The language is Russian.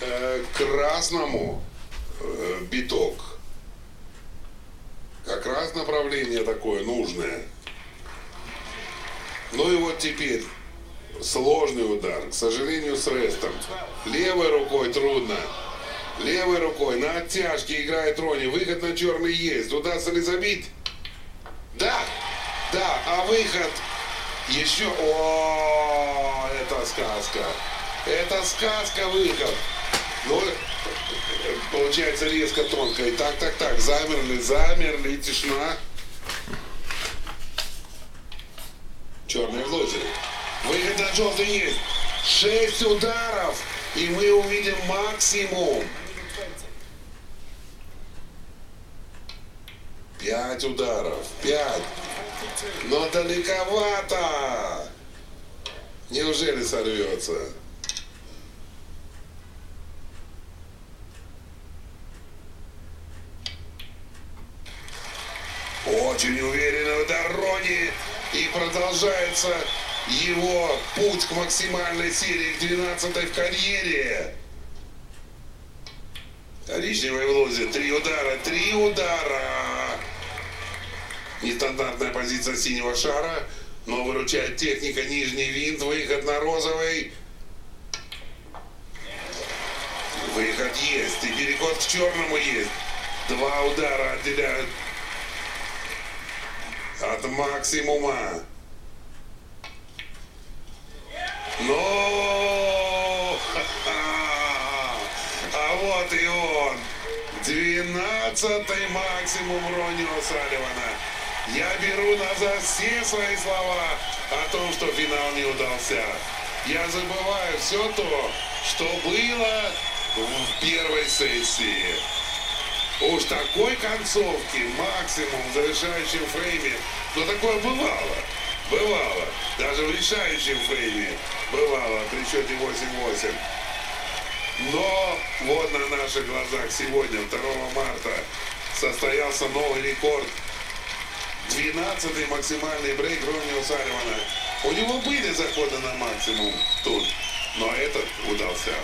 э, красному э, биток. Как раз направление такое нужное. Ну и вот теперь сложный удар. К сожалению, с рестом. Левой рукой трудно. Левой рукой на оттяжке играет Рони. Выход на черный есть. Удастся ли забить? Да! Да, а выход еще... О, это сказка. Это сказка выход. Ну, получается резко тонко. И так, так, так, замерли, замерли, тишина. Черный в лозе. Выход на желтый есть. Шесть ударов, и мы увидим максимум. Пять ударов. Пять. Но далековато. Неужели сорвется? Очень уверенно в дороге. И продолжается его путь к максимальной серии, к 12 в карьере. Коричневый в лозе. Три удара, три удара. Нестандартная позиция синего шара, но выручает техника нижний винт, выход на розовый. Выход есть, и переход к черному есть. Два удара отделяют от максимума. Но! А вот и он. Двенадцатый максимум Рони О'Салливана. Я беру назад все свои слова о том, что финал не удался. Я забываю все то, что было в первой сессии. Уж такой концовки, максимум в завершающем фрейме, но такое бывало. Бывало. Даже в решающем фрейме бывало при счете 8-8. Но вот на наших глазах сегодня, 2 марта, состоялся новый рекорд. 12-й максимальный брейк Ронни Усаривана. У него были заходы на максимум тут, но этот удался.